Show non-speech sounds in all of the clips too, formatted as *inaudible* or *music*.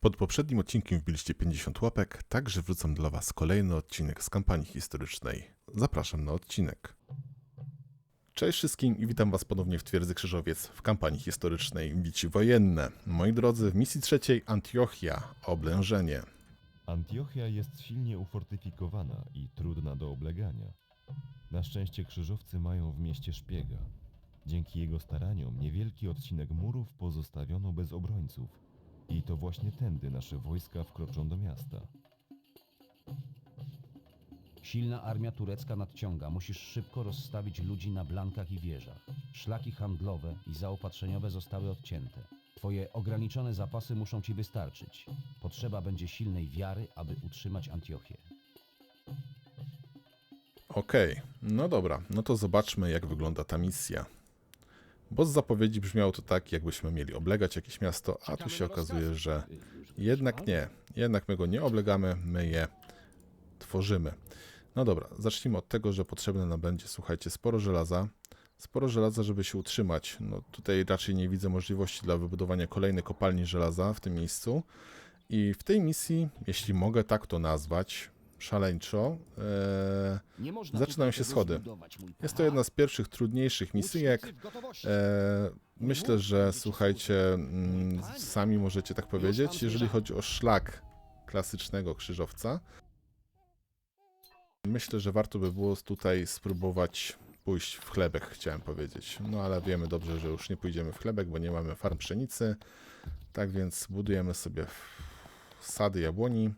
Pod poprzednim odcinkiem wbiliście 50 łapek, także wrzucam dla Was kolejny odcinek z kampanii historycznej. Zapraszam na odcinek. Cześć wszystkim i witam Was ponownie w Twierdzy Krzyżowiec w kampanii historycznej Bici Wojenne. Moi drodzy, w misji trzeciej Antiochia, oblężenie. Antiochia jest silnie ufortyfikowana i trudna do oblegania. Na szczęście krzyżowcy mają w mieście szpiega. Dzięki jego staraniom niewielki odcinek murów pozostawiono bez obrońców. I to właśnie tędy nasze wojska wkroczą do miasta. Silna armia turecka nadciąga. Musisz szybko rozstawić ludzi na blankach i wieżach. Szlaki handlowe i zaopatrzeniowe zostały odcięte. Twoje ograniczone zapasy muszą ci wystarczyć. Potrzeba będzie silnej wiary, aby utrzymać Antiochię. Okej, no dobra, no to zobaczmy jak wygląda ta misja. Bo z zapowiedzi brzmiało to tak, jakbyśmy mieli oblegać jakieś miasto, a tu się okazuje, że jednak nie. Jednak my go nie oblegamy, my je tworzymy. No dobra, zacznijmy od tego, że potrzebne nam będzie, słuchajcie, sporo żelaza. Sporo żelaza, żeby się utrzymać. No tutaj raczej nie widzę możliwości dla wybudowania kolejnej kopalni żelaza w tym miejscu. I w tej misji, jeśli mogę tak to nazwać, szaleńczo, e, zaczynają się schody. Jest to jedna z pierwszych trudniejszych misyjek. E, myślę, że słuchajcie, mm, sami możecie tak powiedzieć, jeżeli chodzi o szlak klasycznego krzyżowca. Myślę, że warto by było tutaj spróbować pójść w chlebek, chciałem powiedzieć. No ale wiemy dobrze, że już nie pójdziemy w chlebek, bo nie mamy farm pszenicy. Tak więc budujemy sobie sady jabłoni.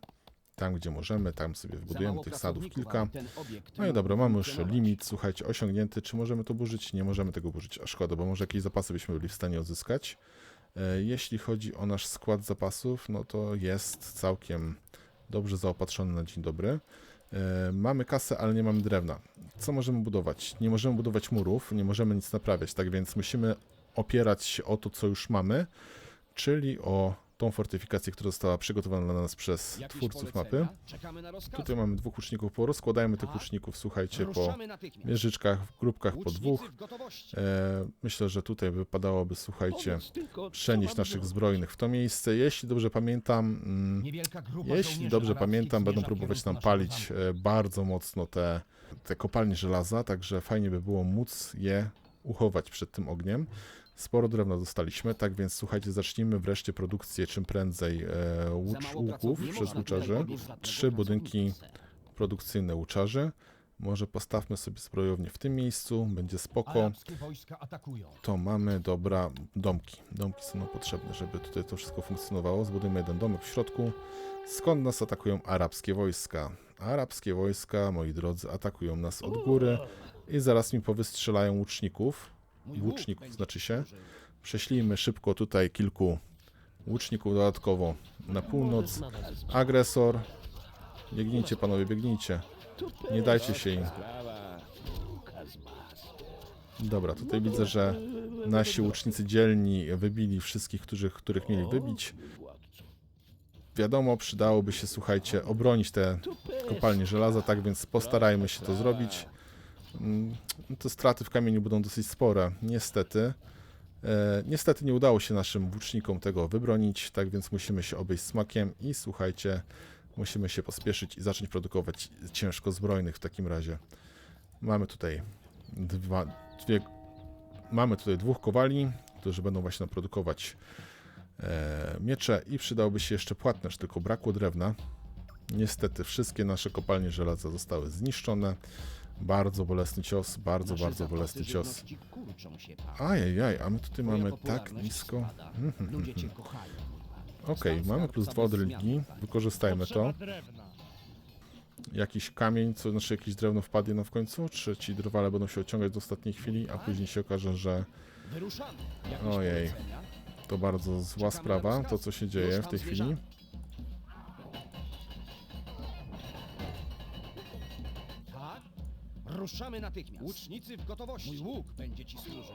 Tam, gdzie możemy, tam sobie wbudujemy tych sadów kilka. No i dobra, mamy już limit, słuchajcie, osiągnięty. Czy możemy to burzyć? Nie możemy tego burzyć, a szkoda, bo może jakieś zapasy byśmy byli w stanie odzyskać. E, Jeśli chodzi o nasz skład zapasów, no to jest całkiem dobrze zaopatrzony na dzień dobry. E, Mamy kasę, ale nie mamy drewna. Co możemy budować? Nie możemy budować murów, nie możemy nic naprawiać, tak więc musimy opierać się o to, co już mamy, czyli o tą fortyfikację, która została przygotowana dla nas przez twórców mapy. Tutaj mamy dwóch łuczników, porozkładajmy tych łuczników, słuchajcie, po wieżyczkach, w grupkach po dwóch. E, myślę, że tutaj wypadałoby, słuchajcie, przenieść naszych zbrojnych w to miejsce. Jeśli dobrze pamiętam, mm, jeśli dobrze pamiętam, będą próbować nam palić e, bardzo mocno te, te kopalnie żelaza, także fajnie by było móc je uchować przed tym ogniem. Sporo drewna dostaliśmy, tak więc słuchajcie, zacznijmy wreszcie produkcję czym prędzej e, łucz, łuków przez łuczarzy. Trzy budynki produkcyjne łuczarzy. Może postawmy sobie zbrojownię w tym miejscu, będzie spoko. To mamy, dobra, domki. Domki są nam potrzebne, żeby tutaj to wszystko funkcjonowało. Zbudujmy jeden domek w środku. Skąd nas atakują arabskie wojska? Arabskie wojska, moi drodzy, atakują nas od góry i zaraz mi powystrzelają łuczników. Łuczników znaczy się. Prześlijmy szybko tutaj kilku łuczników dodatkowo na północ. Agresor. Biegnijcie panowie, biegnijcie. Nie dajcie się im. Dobra, tutaj widzę, że nasi łucznicy dzielni wybili wszystkich, których mieli wybić. Wiadomo, przydałoby się, słuchajcie, obronić te kopalnie żelaza, tak więc postarajmy się to zrobić. Mm, Te straty w kamieniu będą dosyć spore, niestety. E, niestety nie udało się naszym włócznikom tego wybronić, tak więc musimy się obejść smakiem i słuchajcie, musimy się pospieszyć i zacząć produkować ciężko zbrojnych w takim razie. Mamy tutaj dwa, dwie, mamy tutaj dwóch kowali, którzy będą właśnie produkować e, miecze i przydałby się jeszcze płatnerz, tylko brakło drewna. Niestety wszystkie nasze kopalnie żelaza zostały zniszczone. Bardzo bolesny cios, bardzo, bardzo bolesny cios. Ajajaj, a my tutaj mamy tak nisko. Mhm, mhm, Ludzie cię mhm. kochają. Okej, mamy plus dwa od religii, wykorzystajmy to. Jakiś kamień, co znaczy jakieś drewno wpadnie nam w końcu? Czy ci drwale będą się ociągać do ostatniej chwili, a później się okaże, że Wyruszamy. Ojej. to bardzo zła sprawa, to co się dzieje w tej chwili. Ruszamy natychmiast. Łucznicy w gotowości. Mój łuk będzie ci służył.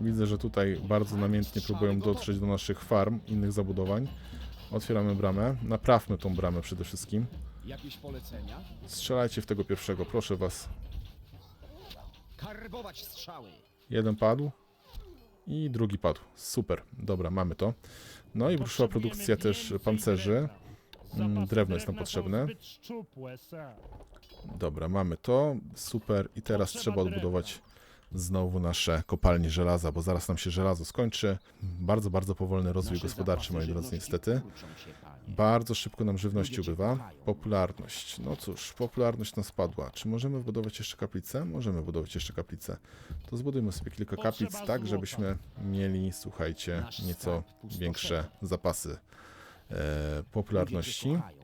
Widzę, że tutaj bardzo namiętnie próbują dotrzeć do naszych farm, innych zabudowań. Otwieramy bramę. Naprawmy tą bramę przede wszystkim. Jakieś polecenia? Strzelajcie w tego pierwszego, proszę was. Karbować strzały. Jeden padł. I drugi padł. Super. Dobra, mamy to. No i ruszyła produkcja też pancerzy. Mm, drewno jest nam potrzebne. Dobra, mamy to. Super. I teraz trzeba odbudować znowu nasze kopalnie żelaza, bo zaraz nam się żelazo skończy. Bardzo, bardzo powolny rozwój gospodarczy, moi drodzy, niestety. Bardzo szybko nam żywności ubywa. Popularność. No cóż, popularność nas spadła. Czy możemy wbudować jeszcze kaplicę? Możemy budować jeszcze kaplicę. To zbudujmy sobie kilka kaplic, tak żebyśmy mieli, słuchajcie, nieco większe zapasy popularności. mój panie.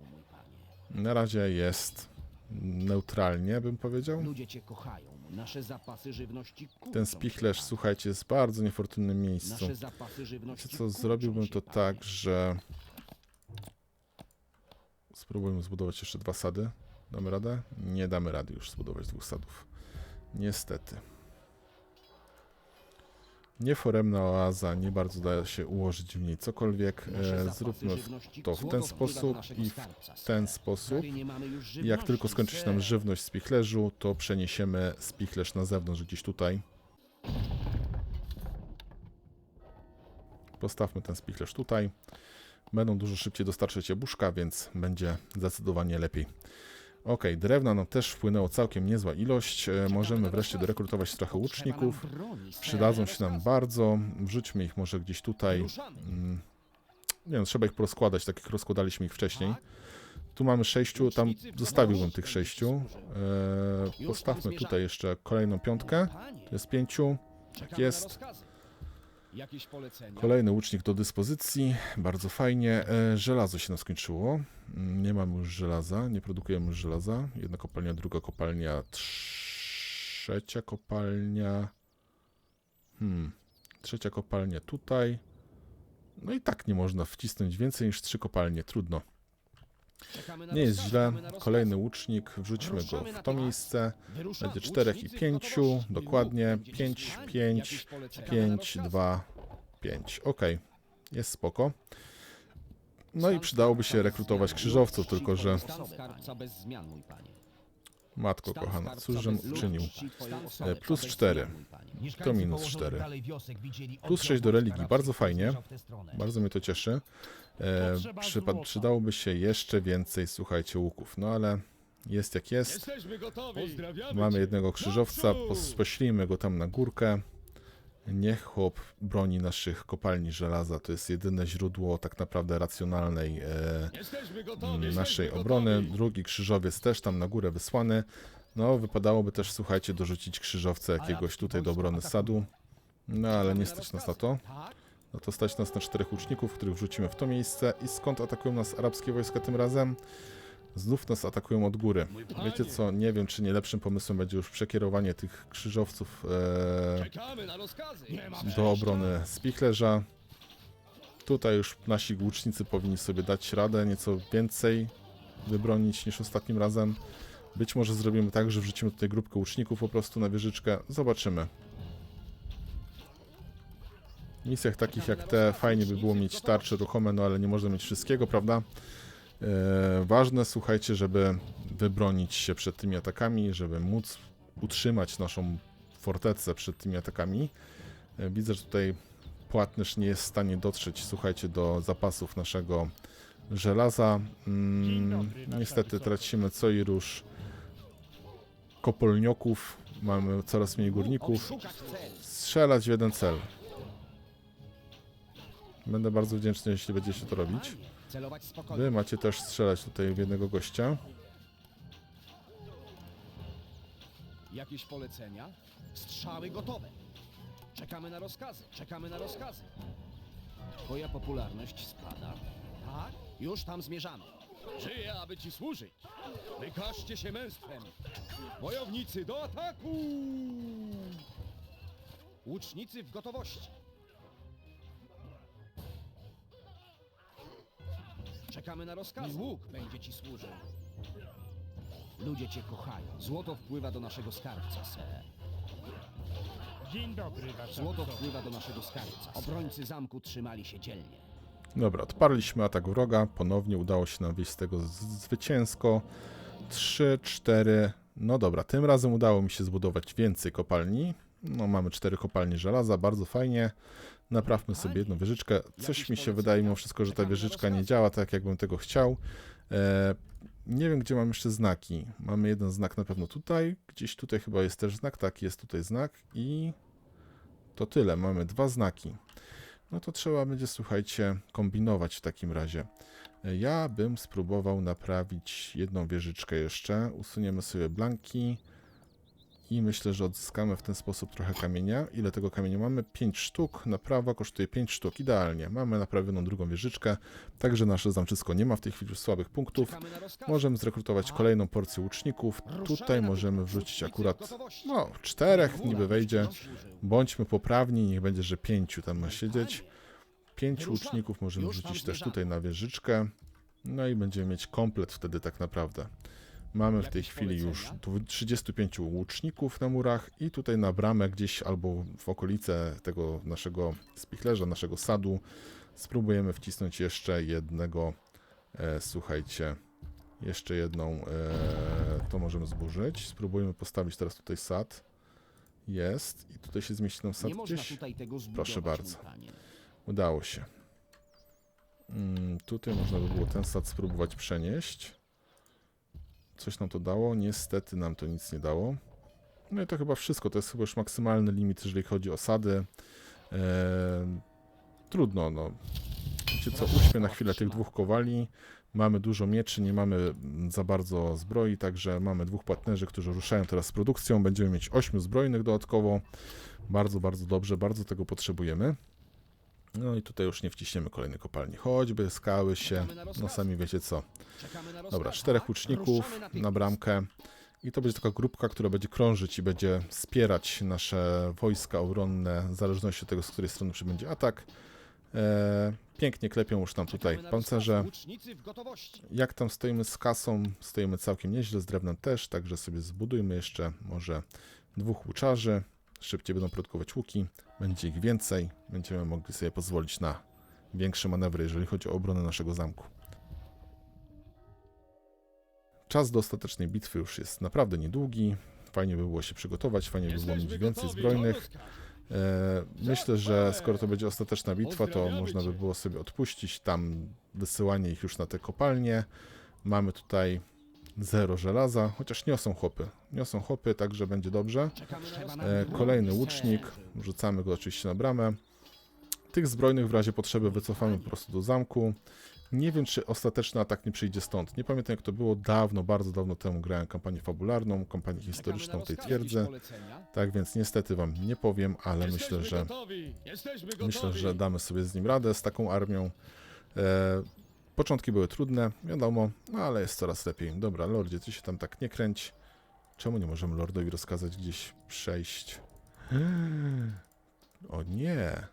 Na razie jest neutralnie, bym powiedział. Ten spichlerz, słuchajcie, jest w bardzo niefortunnym miejscu. Wiecie co, zrobiłbym to tak, że... Spróbujmy zbudować jeszcze dwa sady. Damy radę? Nie damy rady już zbudować dwóch sadów. Niestety. Nieforemna oaza, nie bardzo da się ułożyć w niej cokolwiek. E, zróbmy to w ten sposób i w ten sposób. Jak tylko skończy się nam żywność w spichlerzu, to przeniesiemy spichlerz na zewnątrz, gdzieś tutaj. Postawmy ten spichlerz tutaj. Będą dużo szybciej dostarczać jabłuszka, więc będzie zdecydowanie lepiej. Ok, drewna nam też wpłynęło całkiem niezła ilość. E, Możemy wreszcie dorekrutować trochę łuczników. Przydadzą się nam bardzo. Wrzućmy ich może gdzieś tutaj. Mm, Nie wiem, trzeba ich porozkładać, tak jak rozkładaliśmy ich wcześniej. Tak? Tu mamy sześciu, tam zostawiłbym tych sześciu. Już postawmy tutaj jeszcze kolejną piątkę. To jest pięciu. na jest. Jakieś polecenia? Kolejny łucznik do dyspozycji. Bardzo fajnie. E, żelazo się nam skończyło. Mm, Nie mamy już żelaza, nie produkujemy już żelaza. Jedna kopalnia, druga kopalnia, trzecia kopalnia. Hmm. Trzecia kopalnia tutaj. No i tak nie można wcisnąć więcej niż trzy kopalnie. Trudno. Nie jest źle. Kolejny łucznik, wrzućmy go w to miejsce. Będzie czterech i Łucznicy w pięciu. gotowości. Dokładnie. Będzie Pięć, słuchanie. pięć, Jakieś polecenia? 5, Czekamy na 2, 5. Ok, jest spoko. No i przydałoby się rekrutować krzyżowców, tylko że matko kochana, skarbca cóż żem bez uczynił? E, plus bez cztery. zmian, mój panie. Mieszkańcy minus położonych cztery. dalej wiosek widzieli Plus oddział 6 do religii, bardzo fajnie. Bardzo mnie to cieszy. E, przydałoby się jeszcze więcej, słuchajcie, łuków. No ale jest jak jest. Mamy jednego krzyżowca, pos- poślijmy go tam na górkę. Niech chłop broni naszych kopalni żelaza. To jest jedyne źródło tak naprawdę racjonalnej e, mm, naszej obrony. gotowi. Drugi krzyżowiec też tam na górę wysłany. No, wypadałoby też, słuchajcie, dorzucić krzyżowca jakiegoś tutaj do obrony sadu. No, ale nie stać nas na to. No to stać nas na czterech łuczników, których wrzucimy w to miejsce. I skąd atakują nas arabskie wojska tym razem? Znów nas atakują od góry. Wiecie co, nie wiem, czy nie lepszym pomysłem będzie już przekierowanie tych krzyżowców e, rozkazy. do obrony spichlerza. Tutaj już nasi łucznicy powinni sobie dać radę nieco więcej wybronić niż ostatnim razem. Być może zrobimy tak, że wrzucimy tutaj grupkę łuczników po prostu na wieżyczkę. Zobaczymy. Misjach takich jak te fajnie by było mieć tarcze ruchome, no ale nie można mieć wszystkiego, prawda? E, ważne, słuchajcie, żeby wybronić się przed tymi atakami, żeby móc utrzymać naszą fortecę przed tymi atakami. E, Widzę, że tutaj płatnyż nie jest w stanie dotrzeć, słuchajcie, do zapasów naszego żelaza. Mm, niestety tracimy co i róż kopolnioków, mamy coraz mniej górników. Strzelać w jeden cel. Będę bardzo wdzięczny, jeśli będziecie to robić. Wy macie też strzelać tutaj w jednego gościa. Jakieś polecenia? Strzały gotowe. Czekamy na rozkazy. Czekamy na rozkazy. Twoja popularność spada. Tak? Już tam zmierzamy. Żyję, aby ci służyć. Wykażcie się męstwem. Wojownicy do ataku! Łucznicy w gotowości. Czekamy na rozkazy. Łuk będzie ci służył. Ludzie cię kochają. Złoto wpływa do naszego skarbca, ser. Dzień dobry, wasza Złoto wysokość. wpływa do naszego skarbca. Obrońcy zamku trzymali się dzielnie. Dobra, odparliśmy atak wroga. Ponownie udało się nam wyjść z tego z- zwycięsko. 3, 4. No dobra, tym razem udało mi się zbudować więcej kopalni. No, mamy cztery kopalnie żelaza, bardzo fajnie. Naprawmy sobie jedną wieżyczkę. Coś mi się wydaje mimo wszystko, że ta wieżyczka nie działa tak, jakbym tego chciał. E, nie wiem, gdzie mam jeszcze znaki. Mamy jeden znak na pewno tutaj. Gdzieś tutaj chyba jest też znak. Tak, jest tutaj znak. I to tyle. Mamy dwa znaki. No to trzeba będzie, słuchajcie, kombinować w takim razie. E, Ja bym spróbował naprawić jedną wieżyczkę jeszcze. Usuniemy sobie blanki. I myślę, że odzyskamy w ten sposób trochę kamienia. Ile tego kamienia mamy? 5 sztuk. Naprawa kosztuje 5 sztuk. Idealnie. Mamy naprawioną drugą wieżyczkę. Także nasze zamczysko nie ma w tej chwili słabych punktów. Możemy zrekrutować kolejną porcję łuczników. Tutaj możemy wrzucić akurat no, czterech niby wejdzie. Bądźmy poprawni, niech będzie, że pięciu tam ma siedzieć. Pięciu łuczników możemy wrzucić też tutaj na wieżyczkę. No i będziemy mieć komplet wtedy tak naprawdę. Mamy w tej chwili już polecenia? dwu- 35 łuczników na murach i tutaj na bramę gdzieś albo w okolice tego naszego spichlerza, naszego sadu spróbujemy wcisnąć jeszcze jednego, e, słuchajcie, jeszcze jedną, e, to możemy zburzyć. Spróbujemy postawić teraz tutaj sad. Jest i tutaj się zmieści nam sad gdzieś. Proszę bardzo. Udało się. Mm, tutaj można by było ten sad spróbować przenieść. Coś nam to dało? Niestety nam to nic nie dało. No i to chyba wszystko. To jest chyba już maksymalny limit, jeżeli chodzi o sady. Eee, trudno, no. Wiecie co, uśpię na chwilę tych dwóch kowali. Mamy dużo mieczy, nie mamy za bardzo zbroi, także mamy dwóch partnerzy, którzy ruszają teraz z produkcją. Będziemy mieć ośmiu zbrojnych dodatkowo. Bardzo, bardzo dobrze, bardzo tego potrzebujemy. No i tutaj już nie wciśniemy kolejnej kopalni. Choćby skały się, no sami wiecie co. Dobra, czterech łuczników na bramkę. I to będzie taka grupka, która będzie krążyć i będzie wspierać nasze wojska obronne, w zależności od tego, z której strony przybędzie atak. E, pięknie klepią już tam tutaj pancerze. Jak tam stoimy z kasą? Stoimy całkiem nieźle, z drewnem też, także sobie zbudujmy jeszcze może dwóch łuczarzy. Szybciej będą produkować łuki, będzie ich więcej, będziemy mogli sobie pozwolić na większe manewry, jeżeli chodzi o obronę naszego zamku. Czas do ostatecznej bitwy już jest naprawdę niedługi. Fajnie by było się przygotować, fajnie by było mieć więcej zbrojnych. E, Myślę, że skoro to będzie ostateczna bitwa, to można by było sobie odpuścić tam wysyłanie ich już na te kopalnie. Mamy tutaj zero żelaza, chociaż niosą chłopy. Niosą chłopy, także będzie dobrze. E, kolejny łucznik, rzucamy go oczywiście na bramę. Tych zbrojnych w razie potrzeby wycofamy po prostu do zamku. Nie wiem, czy ostateczny atak nie przyjdzie stąd. Nie pamiętam, jak to było dawno, bardzo dawno temu grałem kampanię fabularną, kampanię historyczną tej twierdzy. Tak więc niestety wam nie powiem, ale myślę, że. Myślę, że damy sobie z nim radę, z taką armią. E, początki były trudne, wiadomo, no ale jest coraz lepiej. Dobra, Lordzie, ty się tam tak nie kręć. Czemu nie możemy Lordowi rozkazać gdzieś przejść? *gasps* O nie!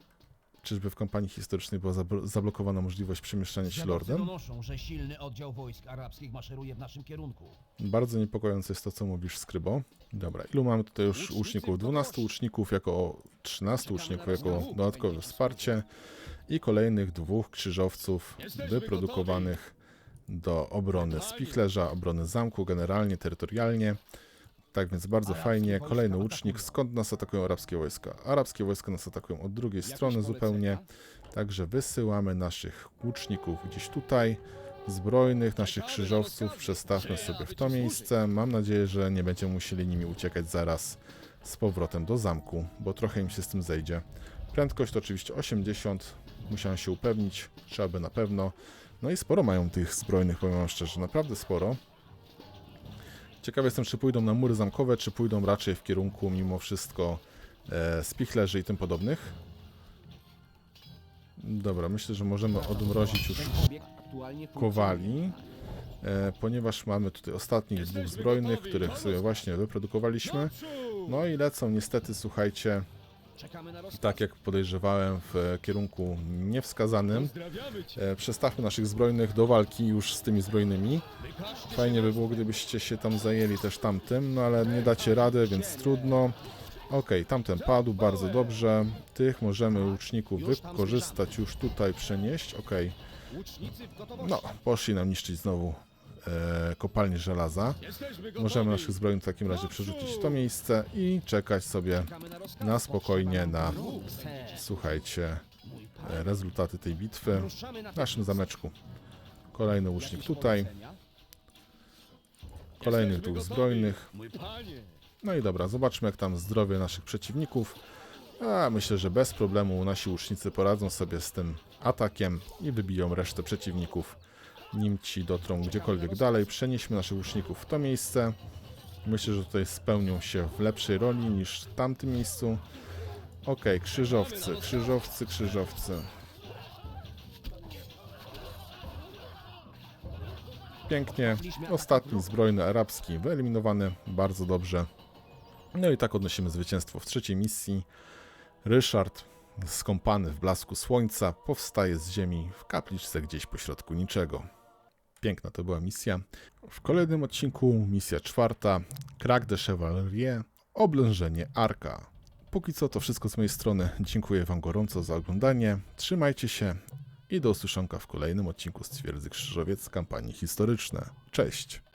Czyżby w kampanii historycznej była zablo- zablokowana możliwość przemieszczania się Lordem? donoszą, że silny oddział wojsk arabskich maszeruje w naszym kierunku. Bardzo niepokojące jest to, co mówisz, Skrybo. Dobra, ilu mamy tutaj już łuczników? w 12 gotowości. łuczników jako 13 Czekamy łuczników jako dodatkowe wsparcie i kolejnych dwóch krzyżowców wyprodukowanych do obrony spichlerza, obrony zamku, generalnie, terytorialnie. Tak więc bardzo fajnie. Kolejny łucznik. Skąd nas atakują arabskie wojska? Arabskie wojska nas atakują od drugiej strony zupełnie. Także wysyłamy naszych łuczników gdzieś tutaj. Zbrojnych naszych krzyżowców przestawmy sobie w to miejsce. Mam nadzieję, że nie będziemy musieli nimi uciekać zaraz z powrotem do zamku, bo trochę im się z tym zejdzie. Prędkość to oczywiście 80. Musiałem się upewnić, trzeba by na pewno. No i sporo mają tych zbrojnych, powiem szczerze, naprawdę sporo. Ciekawy jestem, czy pójdą na mury zamkowe, czy pójdą raczej w kierunku mimo wszystko e, spichlerzy i tym podobnych. Dobra, myślę, że możemy odmrozić już kowali, e, ponieważ mamy tutaj ostatnich dwóch zbrojnych, których sobie właśnie wyprodukowaliśmy. No i lecą niestety, słuchajcie. Tak jak podejrzewałem, w e, kierunku niewskazanym. E, Przestawmy naszych zbrojnych do walki już z tymi zbrojnymi. Fajnie by było, gdybyście się tam zajęli też tamtym, no ale nie dacie rady, więc trudno. Okej, tamten padł, bardzo dobrze. Tych możemy łuczników wykorzystać już tutaj, przenieść. Gotowości. no, poszli nam niszczyć znowu e, kopalni żelaza. Możemy naszych zbrojnych w takim razie przerzucić w to miejsce i czekać sobie na spokojnie na, słuchajcie, e, rezultaty tej bitwy w naszym zameczku. Kolejny łucznik tutaj, kolejnych dwóch zbrojnych. No i dobra, zobaczmy jak tam zdrowie naszych przeciwników. A myślę, że bez problemu nasi łucznicy poradzą sobie z tym atakiem i wybiją resztę przeciwników, nim ci dotrą gdziekolwiek dalej. Przenieśmy naszych łuczników w to miejsce. Myślę, że tutaj spełnią się w lepszej roli niż w tamtym miejscu. Ok, krzyżowcy, krzyżowcy, krzyżowcy. Pięknie. Ostatni zbrojny arabski wyeliminowany. Bardzo dobrze. No i tak odnosimy zwycięstwo w trzeciej misji. Ryszard, skąpany w blasku słońca, powstaje z ziemi w kapliczce gdzieś pośrodku niczego. Piękna to była misja. W kolejnym odcinku misja czwarta. Crack de Chevalier. Oblężenie Arka. Póki co to wszystko z mojej strony. Dziękuję Wam gorąco za oglądanie. Trzymajcie się i do usłyszonka w kolejnym odcinku z Krzyżowiec kampanii historyczne. Cześć!